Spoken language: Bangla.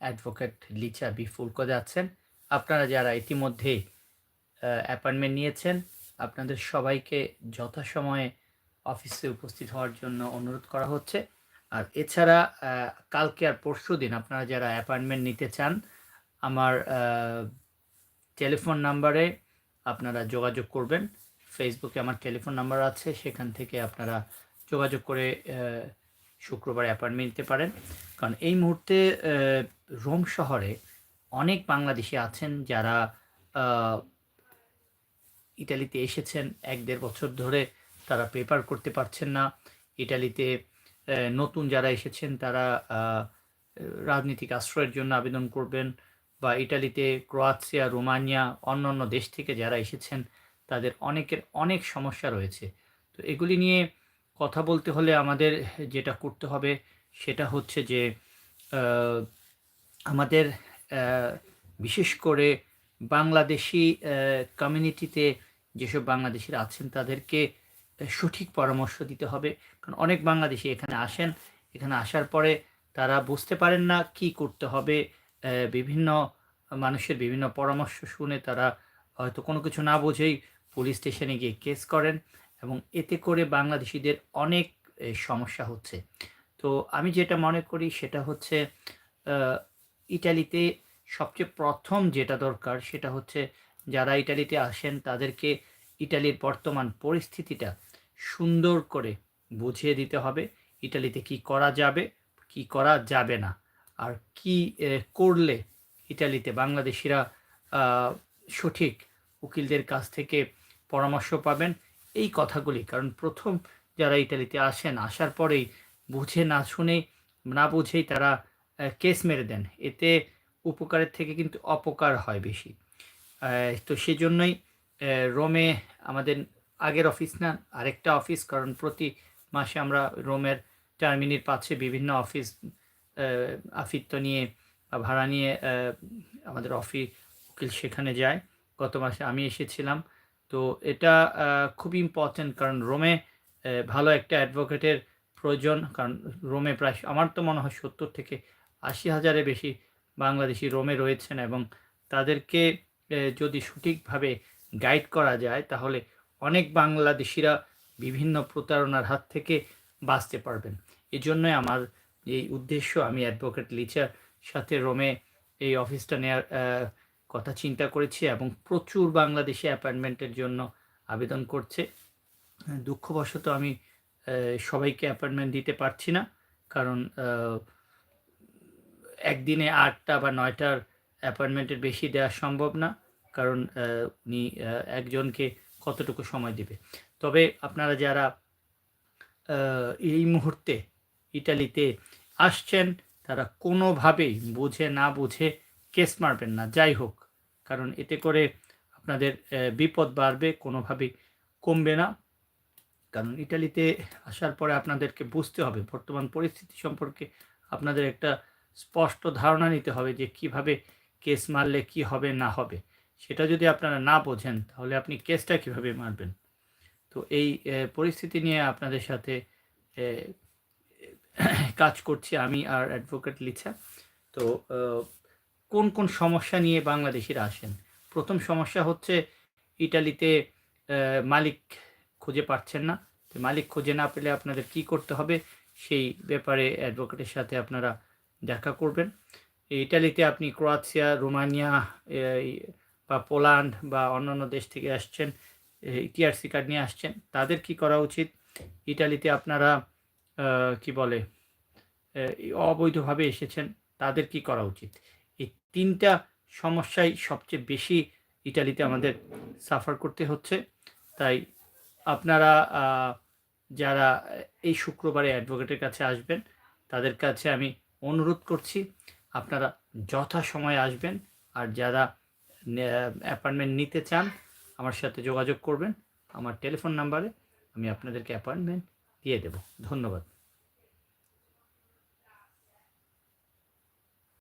অ্যাডভোকেট লিচা বি ফুলকোদে আছেন আপনারা যারা ইতিমধ্যে অ্যাপয়েন্টমেন্ট নিয়েছেন, আপনাদের সবাইকে যথাসময়ে অফিসে উপস্থিত হওয়ার জন্য অনুরোধ করা হচ্ছে। আর এছাড়া কালকে আর পরশু দিন আপনারা যারা অ্যাপয়েন্টমেন্ট নিতে চান, আমার টেলিফোন নাম্বারে আপনারা যোগাযোগ করবেন। ফেসবুকে আমার টেলিফোন নাম্বার আছে, সেখান থেকে আপনারা যোগাযোগ করে শুক্রবার অ্যাপয়েন্টমেন্ট নিতে পারেন। কারণ এই মুহূর্তে রোম শহরে অনেক বাংলাদেশি আছেন যারা ইটালিতে এসেছেন। এক দেড় বছর ধরে তারা পেপার করতে পারছেন না। ইটালিতে নতুন যারা এসেছেন তারা রাজনৈতিক আশ্রয়ের জন্য আবেদন করবেন বা ইটালিতে ক্রোয়াছিয়া রোমানিয়া অন্য অন্য দেশ থেকে যারা এসেছেন তাদের অনেকের অনেক সমস্যা রয়েছে। তো এগুলি নিয়ে কথা বলতে হলে আমাদের যেটা করতে হবে সেটা হচ্ছে যে আমাদের বিশেষ করে বাংলাদেশি কমিউনিটিতে যেসব বাংলাদেশিরা আছেন তাদেরকে সঠিক পরামর্শ দিতে হবে। কারণ অনেক বাংলাদেশি এখানে আসেন, এখানে আসার পরে তারা বুঝতে পারেন না কি করতে হবে বিভিন্ন মানুষের বিভিন্ন পরামর্শ শুনে তারা হয়তো কোনো কিছু না বুঝেই পুলিশ স্টেশনে গিয়ে কেস করেন। এবং এতে করে বাংলাদেশিদের অনেক সমস্যা হচ্ছে। তো আমি যেটা মনে করি সেটা হচ্ছে ইটালিতে সবচেয়ে প্রথম যেটা দরকার সেটা হচ্ছে যারা ইটালিতে আসেন তাদেরকে ইটালির বর্তমান পরিস্থিতিটা সুন্দর করে বুঝিয়ে দিতে হবে, ইটালিতে কি করা যাবে, কি করা যাবে না। আর কি করলে ইটালিতে বাংলাদেশিরা সঠিক উকিলদের কাছ থেকে পরামর্শ পাবেন এই কথাগুলি। কারণ প্রথম যারা ইতালিতে আসেন, আসার পরেই বুঝে না শুনে, না বুঝেই তারা কেস মেরে দেন। এতে উপকারের থেকে কিন্তু অপকার হয় বেশি। তো সেজন্যই রোমে আমাদের আগের অফিস না, আরেকটা অফিস, কারণ প্রতি মাসে আমরা রোমের টার্মিনির পাশে বিভিন্ন অফিস আফিত্ব নিয়ে ভাড়া নিয়ে আমাদের অফিস, উকিল সেখানে যায়। গত মাসে আমি এসেছিলাম। তো এটা খুব ইম্পর্টেন্ট কারণ রোমে ভালো একটা অ্যাডভোকেটের প্রয়োজন। কারণ রোমে প্রায়, আমার তো মনে হয় সত্তর থেকে আশি হাজারের বেশি বাংলাদেশি রোমে রয়েছেন এবং তাদেরকে যদি সঠিকভাবে গাইড করা যায়, তাহলে অনেক বাংলাদেশিরা বিভিন্ন প্রতারণার হাত থেকে বাঁচতে পারবেন। এই জন্যই আমার এই উদ্দেশ্য, আমি অ্যাডভোকেট লিচার সাথে রোমে এই অফিসটা নেওয়ার কথা চিন্তা করেছি এবং প্রচুর বাংলাদেশি অ্যাপয়েন্টমেন্টের জন্য আবেদন করছে। দুঃখবশত আমি সবাইকে অ্যাপয়েন্টমেন্ট দিতে পারছি না, কারণ একদিনে আটটা বা নয়টার অ্যাপয়েন্টমেন্টের বেশি দেওয়া সম্ভব না, কারণ উনি একজনকে কতটুকু সময় দিবে। তবে আপনারা যারা এই মুহূর্তে ইটালিতে আসছেন, তারা কোনোভাবেই বুঝে না বুঝে কেস মারবেন না। যাই হোক কারণ এতে করে আপনাদের বিপদ বাড়বে কোনোভাবেই কমবে না। কারণ ইটালিতে আসার পরে আপনাদেরকে বুঝতে হবে, বর্তমান পরিস্থিতি সম্পর্কে আপনাদের একটা স্পষ্ট ধারণা নিতে হবে যে কীভাবে কেস মারলে কি হবে, না হবে। সেটা যদি আপনারা না বোঝেন, তাহলে আপনি কেসটা কীভাবে মারবেন? তো এই পরিস্থিতি নিয়ে আপনাদের সাথে কাজ করছি আমি আর অ্যাডভোকেট লিছা তো কোন কোন সমস্যা নিয়ে বাংলাদেশিরা আসেন? প্রথম সমস্যা হচ্ছে ইটালিতে মালিক খুঁজে পাচ্ছেন না। তো মালিক খুঁজে না পেলে আপনাদের কি করতে হবে? সেই ব্যাপারে অ্যাডভোকেটের সাথে আপনারা দেখা করবেন। ইটালিতে আপনি ক্রোয়াছিয়া রোমানিয়া বা পোল্যান্ড বা অন্যান্য দেশ থেকে আসছেন টিআরসি কার্ড নিয়ে আসছেন, তাদের কি করা উচিত? ইটালিতে আপনারা কি বলে অবৈধভাবে এসেছেন, তাদের কি করা উচিত? তিনটা সমস্যাই সবচেয়ে বেশি ইটালিতে আমাদের সাফার করতে হচ্ছে। তাই আপনারা যারা এই শুক্রবারে অ্যাডভোকেটের কাছে আসবেন, তাদের কাছে আমি অনুরোধ করছি, আপনারা যথা যথাসময়ে আসবেন আর যারা অ্যাপয়েন্টমেন্ট নিতে চান, আমার সাথে যোগাযোগ করবেন। আমার টেলিফোন নাম্বারে আমি আপনাদেরকে অ্যাপয়েন্টমেন্ট দিয়ে দেব। ধন্যবাদ।